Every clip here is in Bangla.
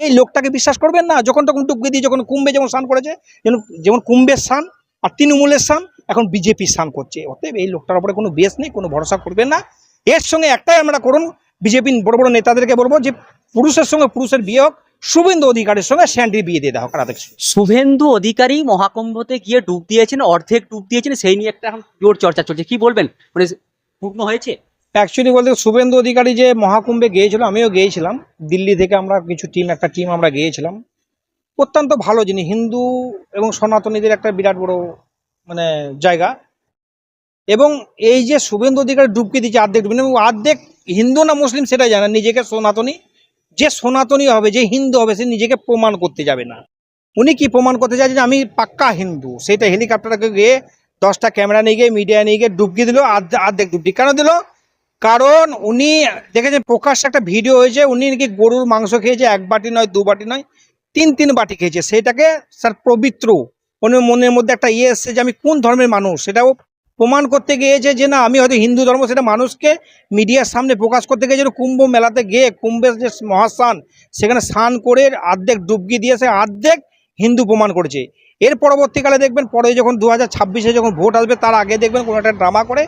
এই লোকটাকে বিশ্বাস করবেন না? যখন তখন ডুবকে দিয়ে যখন কুম্ভে যেমন স্নান করেছে, যেমন যেমন কুম্ভের স্নান আর তৃণমূলের স্নান, এখন বিজেপি স্নান করছে। অতএব এই লোকটার উপরে কোনো বেশ নেই, কোনো ভরসা করবেন না। এর সঙ্গে একটাই আমরা করুন, বিজেপি বড় বড় নেতাদেরকে বলব যে পুরুষের সঙ্গে পুরুষের বিয়ে হোক, শুভেন্দু অধিকারের সঙ্গে স্যান্ডির বিয়ে দিয়ে দেওয়া হোক কৃষ্ণ। শুভেন্দু অধিকারী মহাকুম্ভতে গিয়ে ডুব দিয়েছেন, অর্ধেক ডুব দিয়েছেন, সেই নিয়ে একটা এখন জোর চর্চা চলছে। কি বলবেন? মানে পূর্ণ হয়েছে? অ্যাকচুয়ালি বলতে শুভেন্দু অধিকারী যে মহাকুম্ভে গিয়েছিল, আমিও গিয়েছিলাম। দিল্লি থেকে আমরা কিছু টিম একটা টিম আমরা গিয়েছিলাম। অত্যন্ত ভালো জিনিস হিন্দু এবং সনাতনীদের একটা বিরাট বড় মানে জায়গা। এবং এই যে শুভেন্দু অধিকারী ডুবকে দিচ্ছে অর্ধেক ডুবকে, এবং অর্ধেক হিন্দু না মুসলিম সেটাই জানে নিজেকে সনাতনী। যে সনাতনী হবে, যে হিন্দু হবে, সে নিজেকে প্রমাণ করতে যাবে না। উনি কি প্রমাণ করতে চাইছে যে আমি পাক্কা হিন্দু? সেটা হেলিকপ্টারকে গিয়ে দশটা ক্যামেরা নিয়ে গিয়ে মিডিয়া নিয়ে গিয়ে ডুবকি দিল, আর্ধে- অর্ধেক ডুবকি। কেন দিল? কারণ উনি দেখেছেন, প্রকাশ্যে একটা ভিডিও হয়েছে, উনি নাকি গরুর মাংস খেয়েছে, এক বাটি নয়, দু বাটি নয়, তিন তিন বাটি খেয়েছে। সেটাকে স্যার পবিত্র, উনি মনের মধ্যে একটা ইয়ে এসছে যে আমি কোন ধর্মের মানুষ? সেটাও প্রমাণ করতে গিয়েছে যে না, আমি হয়তো হিন্দু ধর্ম, সেটা মানুষকে মিডিয়ার সামনে প্রকাশ করতে গিয়েছিল কুম্ভ মেলাতে গিয়ে কুম্ভের যে মহাস্নান সেখানে স্নান করে অর্ধেক ডুবকি দিয়ে সে অর্ধেক হিন্দু প্রমাণ করেছে। এর পরবর্তীকালে দেখবেন, পরে যখন দু হাজার যখন ভোট আসবে, তার আগে দেখবেন কোনো একটা ড্রামা করে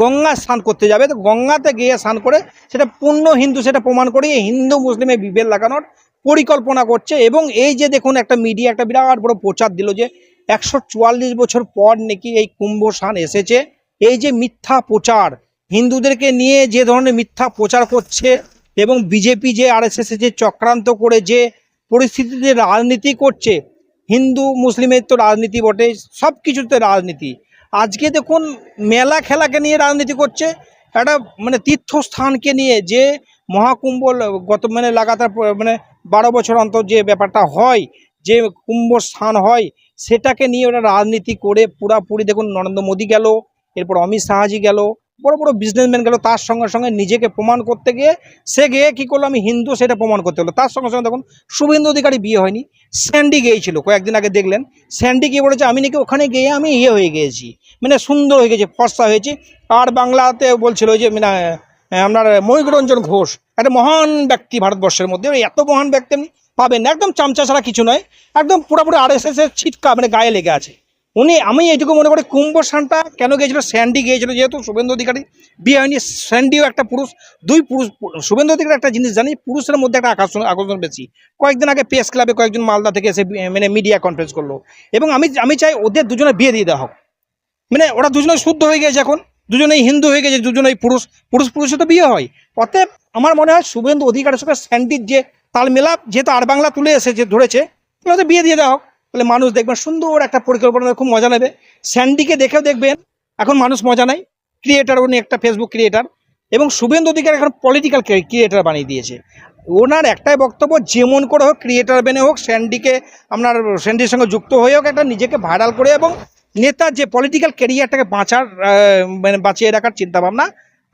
গঙ্গা স্নান করতে যাবে। তো গঙ্গাতে গিয়ে স্নান করে সেটা পূর্ণ হিন্দু সেটা প্রমাণ করে হিন্দু মুসলিমে বিভেদ লাগানোর পরিকল্পনা করছে এবং এই যে দেখুন, একটা মিডিয়া একটা বিরাট বড় প্রচার দিল যে একশো চুয়াল্লিশ বছর পর নাকি এই কুম্ভ স্নান এসেছে। এই যে মিথ্যা প্রচার, হিন্দুদেরকে নিয়ে যে ধরনের মিথ্যা প্রচার করছে এবং বিজেপি যে আর যে চক্রান্ত করে যে পরিস্থিতিতে রাজনীতি করছে হিন্দু, মুসলিমের তো রাজনীতি বটে, সব কিছুতে রাজনীতি। আজকে দেখুন, মেলা খেলাকে নিয়ে রাজনীতি করছে, একটা মানে তীর্থস্থানকে নিয়ে যে মহাকুম্ভ গত মানে লাগাতার মানে বারো বছর অন্তর যে ব্যাপারটা হয়, যে কুম্ভ স্থান হয়, সেটাকে নিয়ে ওরা রাজনীতি করে পুরাপুরি দেখুন, নরেন্দ্র মোদী গেল, এরপর অমিত শাহজি গেল বড় বড় বিজনেসম্যান গেল, তার সঙ্গে সঙ্গে নিজেকে প্রমাণ করতে গিয়ে সে গিয়ে কী করল, আমি হিন্দু, সেটা প্রমাণ করতে হলো। তার সঙ্গে সঙ্গে দেখুন, শুভেন্দু অধিকারী বিয়ে হয়নি, স্যান্ডি গিয়েছিল, কয়েকদিন আগে দেখলেন। স্যান্ডি গিয়ে বলেছে, আমি নাকি ওখানে গিয়ে আমি ইয়ে হয়ে গিয়েছি মানে সুন্দর হয়ে গেছে, ফর্সা হয়েছি। আর বাংলাতে বলছিল যে মানে আপনার ময়ূরঞ্জন ঘোষ, একটা মহান ব্যক্তি ভারতবর্ষের মধ্যে এত মহান ব্যক্তি আপনি পাবেন না, একদম চামচা ছাড়া কিছু নয়, একদম পুরোপুরি আর এস এর ছিটকা মানে গায়ে লেগে আছে। উনি, আমি এইটুকু মনে করি কুম্ভ স্নানটা কেন গিয়েছিল? স্যান্ডি গিয়েছিল, যেহেতু শুভেন্দু অধিকারী, বিয়ে হয়নি, স্যান্ডিও একটা পুরুষ, দুই পুরুষ, শুভেন্দু অধিকারী একটা জিনিস জানি, পুরুষের মধ্যে একটা আকর্ষণ আকর্ষণ বেশি। কয়েকদিন আগে প্রেস ক্লাবে কয়েকজন মালদা থেকে এসে মানে মিডিয়া কনফারেন্স করল। এবং আমি আমি চাই ওদের দুজনে বিয়ে দিয়ে দেওয়া হোক। মানে ওরা দুজনে শুদ্ধ হয়ে গেছে এখন, দুজনেই হিন্দু হয়ে গেছে, দুজনেই পুরুষ পুরুষ পুরুষে তো বিয়ে হয়। অতএব আমার মনে হয় শুভেন্দু অধিকারের সঙ্গে স্যান্ডির যে তাল মেলাপ যেহেতু আর বাংলা তুলে এসেছে, ধরেছে, ওদের বিয়ে দিয়ে দেওয়া হোক। তাহলে মানুষ দেখবেন সুন্দর একটা পরিকল্পনা খুব মজা নেবে। স্যান্ডিকে দেখেও দেখবেন, এখন মানুষ মজা নেয়। ক্রিয়েটার উনি একটা ফেসবুক ক্রিয়েটার এবং শুভেন্দু অধিকার এখন পলিটিক্যাল ক্রিয়েটার বানিয়ে দিয়েছে। ওনার একটাই বক্তব্য, যেমন করে হোক ক্রিয়েটার বেনে হোক, স্যান্ডিকে আপনার স্যান্ডির সঙ্গে যুক্ত হয়ে হোক, একটা নিজেকে ভাইরাল করে এবং নেতার যে পলিটিক্যাল ক্যারিয়ারটাকে বাঁচার মানে বাঁচিয়ে রাখার চিন্তাভাবনা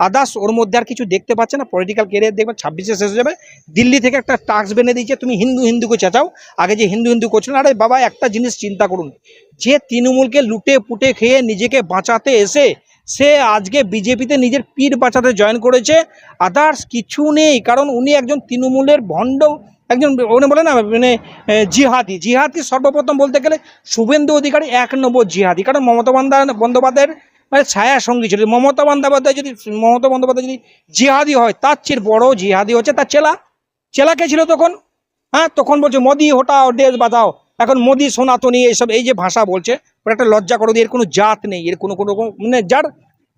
আদার্স ওর মধ্যে আর কিছু দেখতে পাচ্ছে না। পলিটিক্যাল কেরিয়ার দেখবেন ছাব্বিশে শেষ হয়ে যাবে। দিল্লি থেকে একটা টাস্ক বেনে দিয়েছে, তুমি হিন্দু হিন্দুকে চেঁচাও। আগে যে হিন্দু হিন্দু করছিল, আরে বাবা, একটা জিনিস চিন্তা করুন। যে তৃণমূলকে লুটে পুটে খেয়ে নিজেকে বাঁচাতে এসে, সে আজকে বিজেপিতে নিজের পীর বাঁচাতে জয়েন করেছে। আদার্স কিছু নেই, কারণ উনি একজন তৃণমূলের ভণ্ড, একজন উনি বলে না মানে জিহাদি। জিহাদি সর্বপ্রথম বলতে গেলে শুভেন্দু অধিকারী এক নম্বর জিহাদি। কারণ মমতা বন্দ্যোপাধ্যায়ের মানে ছায়া সঙ্গী ছিল মমতা বন্দ্যোপাধ্যায় যদি, মমতা বন্দ্যোপাধ্যায় যদি জিহাদি হয়, তার চেয়ে বড় জিহাদি হচ্ছে তার চেলা। চেলা কে ছিল তখন? হ্যাঁ তখন বলছে, মোদি, হটাও, দেশ বাঁচাও। এখন মোদি, সনাতনী, এইসব, এই যে ভাষা বলছে, ওরা একটা লজ্জা করো এর কোনো জাত নেই, এর কোনো কোনো মানে যার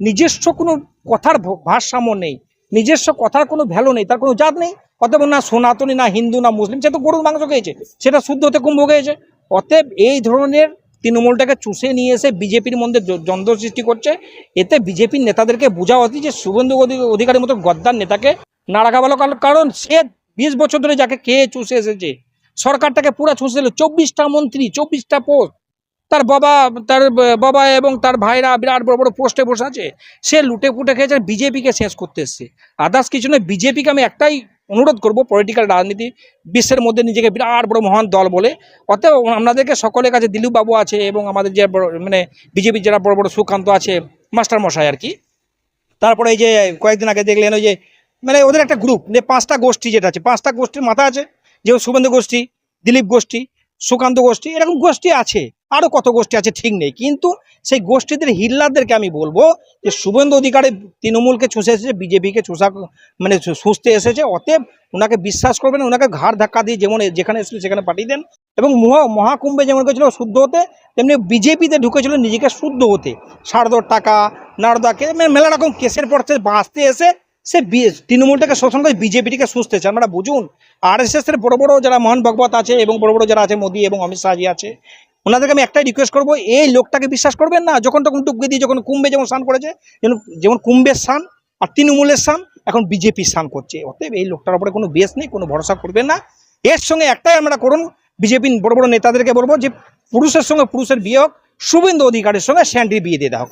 নিজস্ব কোনো কথার ভারসাম্য নেই, নিজস্ব কথার কোনো ভ্যালু নেই, তার কোনো জাত নেই। অতএব না সনাতনী, না হিন্দু, না মুসলিম, সে তো গরুর মাংস খেয়েছে, সেটা শুদ্ধ হতে কুম্ভ খেয়েছে। অতএব এই ধরনের তৃণমূলটাকে চুষে নিয়ে এসে বিজেপির মধ্যে দ্বন্দ্ব সৃষ্টি করছে। এতে বিজেপির নেতাদেরকে বোঝা উচিত যে শুভেন্দু অধি- অধিকারীর মতো গদ্দার নেতাকে না রাখা ভালো কারণ- সে বিশ বছর ধরে যাকে কে চুষে এসেছে, সরকারটাকে পুরো চুষে দিল চব্বিশটা মন্ত্রী, চব্বিশটা পোস্ট। তার বাবা তার বাবা এবং তার ভাইরা বিরাট বড় বড় পোস্টে বসে আছে। সে লুটে পুটে খেয়েছে বিজেপিকে শেষ করতে এসছে। আদার্স কিছু নয়, বিজেপিকে আমি একটাই অনুরোধ করব পলিটিক্যাল রাজনীতি বিশ্বের মধ্যে নিজেকে বিরাট বড় মহান দল বলে। অতএব আপনাদেরকে সকলের কাছে দিলীপ বাবু আছে এবং আমাদের যে মানে বিজেপির যারা বড় বড় সুকান্ত আছে, মাস্টার মশাই আর কি। তারপরে এই যে কয়েকদিন আগে দেখলেন ওই যে মানে ওদের একটা গ্রুপ যে পাঁচটা গোষ্ঠী যেটা আছে, পাঁচটা গোষ্ঠীর মাথা আছে, যে শুভেন্দু গোষ্ঠী, দিলীপ গোষ্ঠী, সুকান্ত গোষ্ঠী, এরকম গোষ্ঠী আছে। আরও কত গোষ্ঠী আছে ঠিক নেই। কিন্তু সেই গোষ্ঠীদের হিল্লারদেরকে আমি বলব যে শুভেন্দু অধিকারী তৃণমূলকে চুষে এসেছে, বিজেপিকে চুষা মানে সুস্থে এসেছে, অতএব ওনাকে বিশ্বাস করবেন ওনাকে ঘাড় ধাক্কা দিয়ে যেমন যেখানে এসেছিল সেখানে পাঠিয়ে দেন এবং মহা মহাকুম্ভে যেমন গেছিল শুদ্ধ হতে, তেমনি বিজেপিতে ঢুকেছিল নিজেকে শুদ্ধ হতে। সারদর টাকা, নারদাকে মানে মেলা রকম কেসের পর বাঁচতে এসে সে তৃণমূলটাকে শোষণ করে বিজেপিটিকে সুস্থেছে আমরা বুঝুন আর এস এর বড় বড় যারা মোহন ভগবত আছে এবং বড় বড় যারা আছে মোদী এবং অমিত শাহজি আছে ওনাদেরকে আমি একটাই রিকোয়েস্ট করব, এই লোকটাকে বিশ্বাস করবেন না, যখন তখন টুকবে দিয়ে যখন কুম্ভে যেমন স্নান করেছে, যেমন যেমন কুম্ভের স্নান আর তৃণমূলের স্নান, এখন বিজেপি স্নান করছে অতএব এই লোকটার ওপরে কোনো বেশ নেই, কোনো ভরসা করবেন না এর সঙ্গে একটাই আমরা করুন বিজেপির বড় বড় নেতাদেরকে বলব যে পুরুষের সঙ্গে পুরুষের বিয়ে হোক, শুভেন্দু অধিকারের সঙ্গে স্যান্ডির বিয়ে দিয়ে দেওয়া হোক।